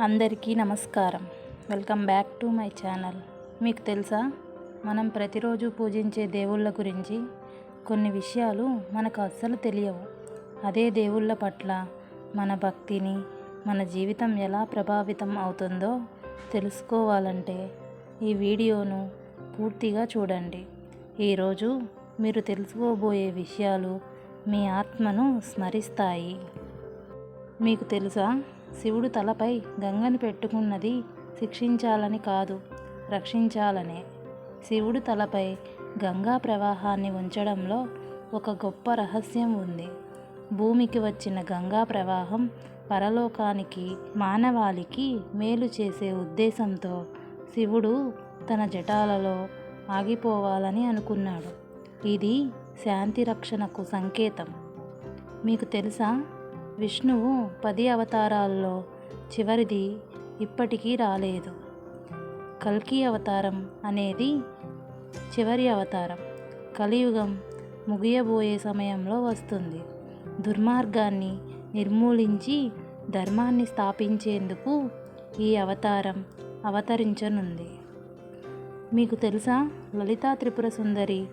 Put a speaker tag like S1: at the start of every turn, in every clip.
S1: అందరికీ నమస్కారం. Welcome back to my channel. మీకు తెలుసా? మనం ప్రతిరోజు పూజించే దేవుళ్ళ గురించి కొన్ని విషయాలు మనకు అస్సలు తెలియవు. అదే దేవుళ్ళ పట్ల మన భక్తిని మన జీవితం ఎలా ప్రభావితం అవుతుందో తెలుసుకోవాలంటే ఈ వీడియోను పూర్తిగా చూడండి. ఈరోజు మీరు తెలుసుకోబోయే విషయాలు మీ ఆత్మను స్మరిస్తాయి. మీకు తెలుసా? శివుడు తలపై గంగను పెట్టుకున్నది శిక్షించాలని కాదు రక్షించాలనే. శివుడు తలపై గంగా ప్రవాహాన్ని ఉంచడంలో ఒక గొప్ప రహస్యం ఉంది. భూమికి వచ్చిన గంగా ప్రవాహం పరలోకానికి మానవాళికి మేలు చేసే ఉద్దేశంతో శివుడు తన జటాలలో ఆగిపోవాలని అనుకున్నాడు. ఇది శాంతి రక్షణకు సంకేతం. మీకు తెలుసా? విష్ణువు పది అవతారాల్లో చివరిది ఇప్పటికీ రాలేదు. కల్కి అవతారం అనేది చివరి అవతారం. కలియుగం ముగియబోయే సమయంలో వస్తుంది. దుర్మార్గాన్ని నిర్మూలించి ధర్మాన్ని స్థాపించేందుకు ఈ అవతారం అవతరించనుంది. మీకు తెలుసా? లలితా త్రిపుర సుందరి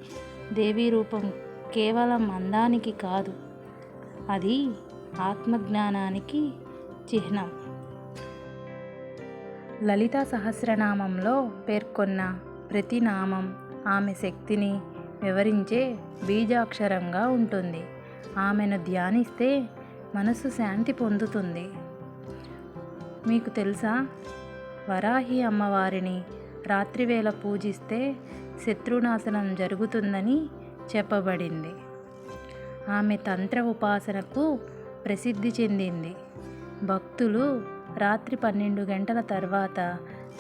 S1: దేవీ రూపం కేవలం అందానికి కాదు. అది ఆత్మజ్ఞానానికి చిహ్నం. లలిత సహస్రనామంలో పేర్కొన్న ప్రతి నామం ఆమె శక్తిని వివరించే బీజాక్షరంగా ఉంటుంది. ఆమెను ధ్యానిస్తే మనసు శాంతి పొందుతుంది. మీకు తెలుసా? వరాహి అమ్మవారిని రాత్రివేళ పూజిస్తే శత్రునాశనం జరుగుతుందని చెప్పబడింది. ఆమె తంత్ర ఉపాసనకు ప్రసిద్ధి చెందింది. భక్తులు రాత్రి పన్నెండు గంటల తర్వాత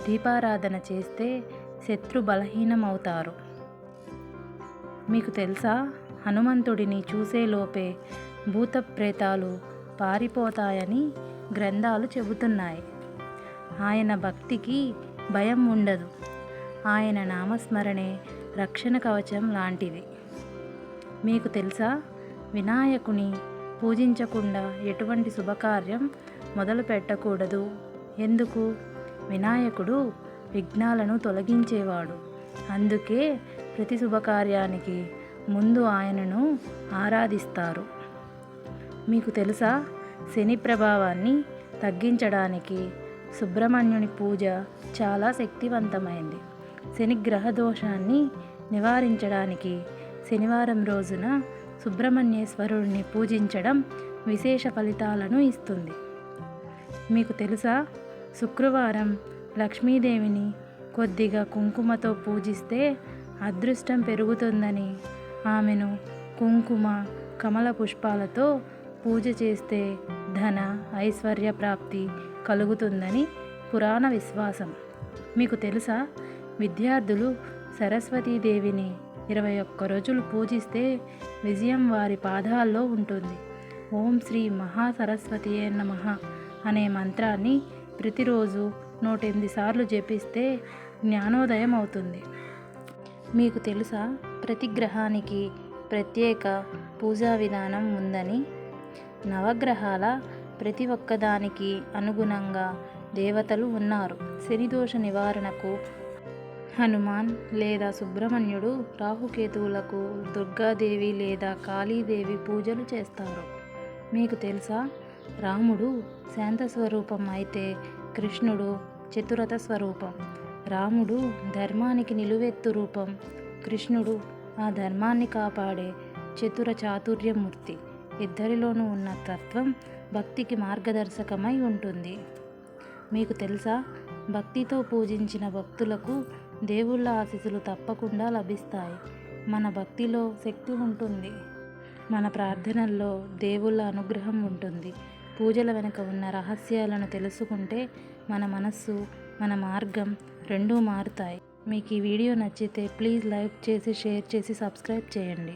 S1: దీపారాధన చేస్తే శత్రు బలహీనమవుతారు. మీకు తెలుసా? హనుమంతుడిని చూసేలోపే భూత ప్రేతాలు పారిపోతాయని గ్రంథాలు చెబుతున్నాయి. ఆయన భక్తికి భయం ఉండదు. ఆయన నామస్మరణే రక్షణ కవచం లాంటిది. మీకు తెలుసా? వినాయకుని పూజించకుండా ఎటువంటి శుభకార్యం మొదలు పెట్టకూడదు. ఎందుకు? వినాయకుడు విఘ్నాలను తొలగించేవాడు. అందుకే ప్రతి శుభకార్యానికి ముందు ఆయనను ఆరాధిస్తారు. మీకు తెలుసా? శని ప్రభావాన్ని తగ్గించడానికి సుబ్రహ్మణ్యుని పూజ చాలా శక్తివంతమైంది. శని గ్రహ దోషాన్ని నివారించడానికి శనివారం రోజున సుబ్రహ్మణ్యేశ్వరుడిని పూజించడం విశేష ఫలితాలను ఇస్తుంది. మీకు తెలుసా? శుక్రవారం లక్ష్మీదేవిని కొద్దిగా కుంకుమతో పూజిస్తే అదృష్టం పెరుగుతుందని ఆమెను కుంకుమ కమల పుష్పాలతో పూజ చేస్తే ధన ఐశ్వర్య ప్రాప్తి కలుగుతుందని పురాణ విశ్వాసం. మీకు తెలుసా? విద్యార్థులు సరస్వతీదేవిని ఇరవై ఒక్క రోజులు పూజిస్తే విజయం వారి పాదాల్లో ఉంటుంది. ఓం శ్రీ మహాసరస్వతియే నమ అనే మంత్రాన్ని ప్రతిరోజు నూటెనిమిది సార్లు జపిస్తే జ్ఞానోదయం అవుతుంది. మీకు తెలుసా ప్రతి గ్రహానికి ప్రత్యేక పూజా విధానం ఉందని? నవగ్రహాల ప్రతి ఒక్కదానికి అనుగుణంగా దేవతలు ఉన్నారు. శనిదోష నివారణకు హనుమాన్ లేదా సుబ్రహ్మణ్యుడు రాహుకేతువులకు దుర్గాదేవి లేదా కాళీదేవి పూజలు చేస్తారు. మీకు తెలుసా? రాముడు శాంత స్వరూపం అయితే కృష్ణుడు చతురత స్వరూపం. రాముడు ధర్మానికి నిలువెత్తు రూపం. కృష్ణుడు ఆ ధర్మాన్ని కాపాడే చతుర చాతుర్యమూర్తి. ఇద్దరిలోనూ ఉన్న తత్వం భక్తికి మార్గదర్శకమై ఉంటుంది. మీకు తెలుసా? భక్తితో పూజించిన భక్తులకు దేవుళ్ళ ఆశీస్సులు తప్పకుండా లభిస్తాయి. మన భక్తిలో శక్తి ఉంటుంది. మన ప్రార్థనల్లో దేవుళ్ళ అనుగ్రహం ఉంటుంది. పూజల వెనుక ఉన్న రహస్యాలను తెలుసుకుంటే మన మనస్సు మన మార్గం రెండూ మారుతాయి. మీకు ఈ వీడియో నచ్చితే ప్లీజ్ లైక్ చేసి షేర్ చేసి సబ్స్క్రైబ్ చేయండి.